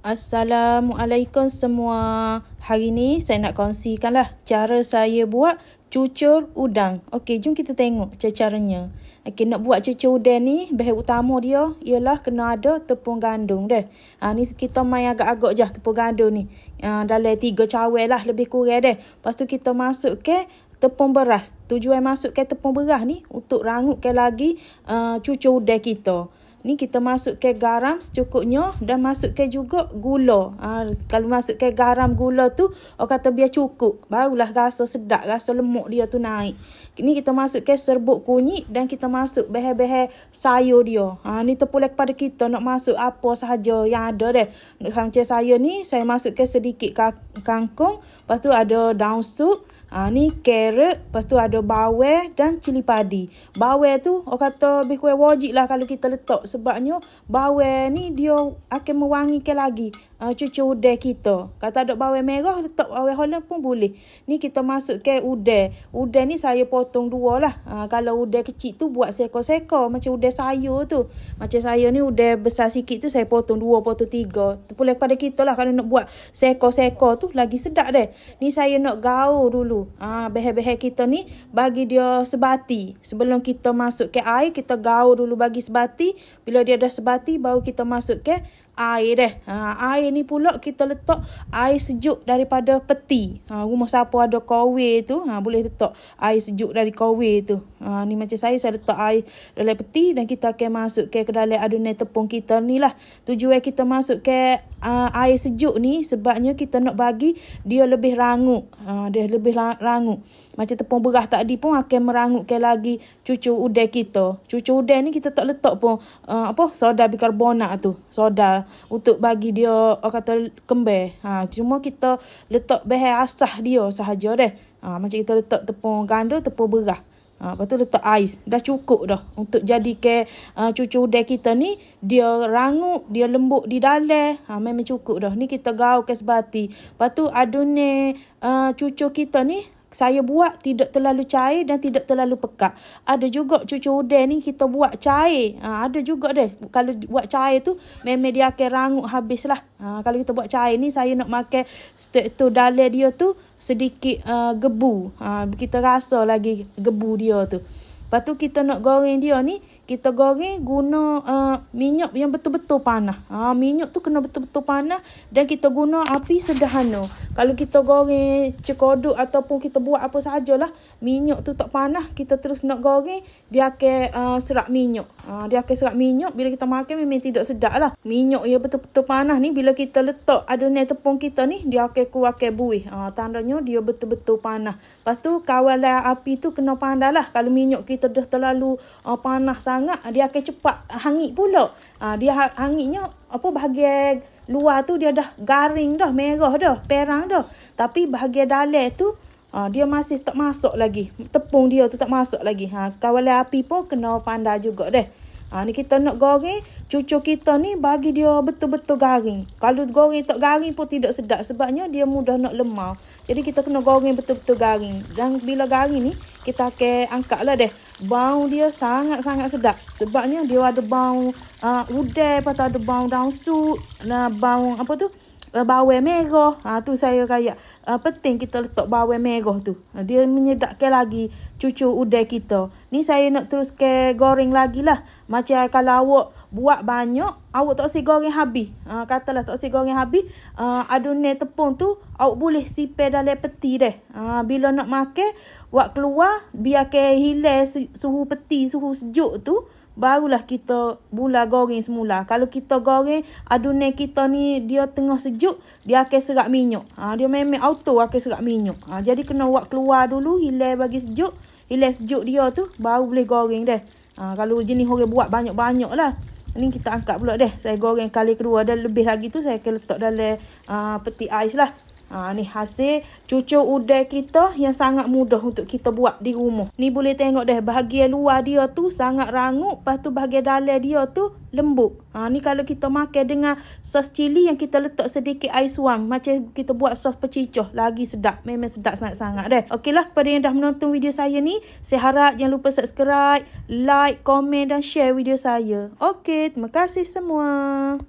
Assalamualaikum semua. Hari ni saya nak kongsikanlah cara saya buat cucur udang. Okey, jom kita tengok cara-caranya. Okey, nak buat cucur udang ni, bahan utama dia ialah kena ada tepung gandum dah. Ha, ni kita main agak-agak je tepung gandum ni. Ha, dalam tiga cawai lah, lebih kurang dah. Lepas tu kita masuk ke tepung beras. Tujuan masuk ke tepung beras ni untuk rangutkan lagi uh, cucur udang kita. Ni kita masuk ke garam secukupnya dan masuk ke juga gula. Ha, kalau masuk ke garam gula tu, orang kata biar cukup. Barulah rasa sedap, rasa lemak dia tu naik. Ni kita masuk ke serbuk kunyit dan kita masuk bahan-bahan sayur dia. Ha, ni terpulang kepada kita nak masuk apa sahaja yang ada deh. Macam saya ni, saya masuk ke sedikit kangkung. Lepas tu ada daun sup. Ha, ni carrot, lepas tu ada bawang dan cili padi. Bawang tu orang kata lebih kurang wajib lah kalau kita letak. Sebabnya bawang ni dia akan mewangikan lagi uh, cucu udang kita. Kalau ada bawang merah, letak bawang holland pun boleh. Ni kita masuk ke udang. Udang ni saya potong dua lah. Uh, kalau udang kecil tu buat seko-seko. Macam udang sayur tu. Macam saya ni udang besar sikit tu saya potong dua, potong tiga. Terpulang kepada kita lah kalau nak buat seko-seko tu lagi sedap deh. Ni saya nak gaul dulu. Ah, behel-behel kita ni bagi dia sebati. Sebelum kita masuk ke air, kita gaul dulu bagi sebati. Bila dia dah sebati, baru kita masuk ke air deh. Ha, air ni pula kita letak air sejuk daripada peti. Ha, rumah siapa ada kowe tu, ha, boleh letak air sejuk dari kowe tu. Ha, ni macam saya, saya letak air dalam peti dan kita akan masuk ke, ke dalam adunan tepung kita ni lah. Tujuan kita masuk ke uh, air sejuk ni sebabnya kita nak bagi dia lebih rangup. Uh, dia lebih rangup. Macam tepung beras tadi pun akan merangupkan lagi cucu udang kita. Cucu udang ni kita tak letak pun uh, apa soda bikarbonat tu. Soda untuk bagi dia orang kata kembar. Ha, cuma kita letak bahan asah dia sahaja deh. Ha, macam kita letak tepung gandum, tepung beras. Ha, lepas tu letak ais. Dah cukup dah. Untuk jadi ke uh, cucu udang kita ni. Dia rangup. Dia lembut di dalam. Ha, memang cukup dah. Ni kita gaul ke sebati. Lepas tu adunan uh, cucu kita ni saya buat tidak terlalu cair dan tidak terlalu pekat. Ada juga cucu udang ni kita buat cair. Ha, ada juga deh. Kalau buat cair tu memang dia akan rangut habis lah. Ha, kalau kita buat cair ni saya nak makan stek tu dalam dia tu sedikit uh, gebu. Ha, kita rasa lagi gebu dia tu. Lepas tu kita nak goreng dia ni, kita goreng guna uh, minyak yang betul-betul panas. Ha, minyak tu kena betul-betul panas dan kita guna api sederhana. Kalau kita goreng cekodok ataupun kita buat apa sahajalah, minyak tu tak panas, kita terus nak goreng, dia akan uh, serak minyak. Ha, dia akan serak minyak, bila kita makan memang tidak sedap lah. Minyak yang betul-betul panas ni, bila kita letak adunan tepung kita ni, dia akan kuatkan buih. Ha, tandanya dia betul-betul panas. Lepas tu kawalan api tu kena pandai lah. Kalau minyak kita dah terlalu uh, panas sangat, dia akan cepat hangit pula. Dia ha-, hangitnya apa bahagian luar tu dia dah garing dah, merah dah, perang dah. Tapi bahagian dalam tu uh, dia masih tak masuk lagi. Tepung dia tu tak masuk lagi. Ha, kawalan api pun kena pandai juga deh. Ha, ni kita nak goreng, cucu kita ni bagi dia betul-betul garing. Kalau goreng tak garing pun tidak sedap sebabnya dia mudah nak lemah. Jadi kita kena goreng betul-betul garing. Dan bila garing ni, kita akan angkat lah deh. Bau dia sangat-sangat sedap. Sebabnya dia ada bau uh, udai, lepas tu ada bau daun sup, nah, bau apa tu, uh, bawang merah. Ha, tu saya kaya uh, penting kita letak bawang merah tu. Uh, dia menyedapkan lagi cucu udang kita. Ni saya nak terus ke goreng lagi lah. Macam kalau awak buat banyak, awak tak si goreng habis. Uh, katalah tak si goreng habis, uh, adunan tepung tu awak boleh sipir dalam peti deh. Uh, bila nak makan, awak keluar, biar ke hilang suhu peti, suhu sejuk tu barulah kita mula goreng semula. Kalau kita goreng adunan kita ni dia tengah sejuk, dia akan serak minyak. Ha, dia memang auto akan serak minyak. Ha, jadi kena buat keluar dulu, hilang bagi sejuk. Hilang sejuk dia tu, baru boleh goreng deh. Ha, kalau jenis orang buat banyak-banyak lah. Ni kita angkat pula deh. Saya goreng kali kedua dan lebih lagi tu saya akan letak dalam uh, peti ais lah. Ha, ni hasil cucur udang kita yang sangat mudah untuk kita buat di rumah. Ni boleh tengok deh bahagian luar dia tu sangat rangup. Lepas tu bahagian dalam dia tu lembut. Ha, ni kalau kita makan dengan sos cili yang kita letak sedikit air suam. Macam kita buat sos pecicoh. Lagi sedap. Memang sedap sangat-sangat deh. Okeylah kepada yang dah menonton video saya ni. Saya harap jangan lupa subscribe, like, komen dan share video saya. Okey, terima kasih semua.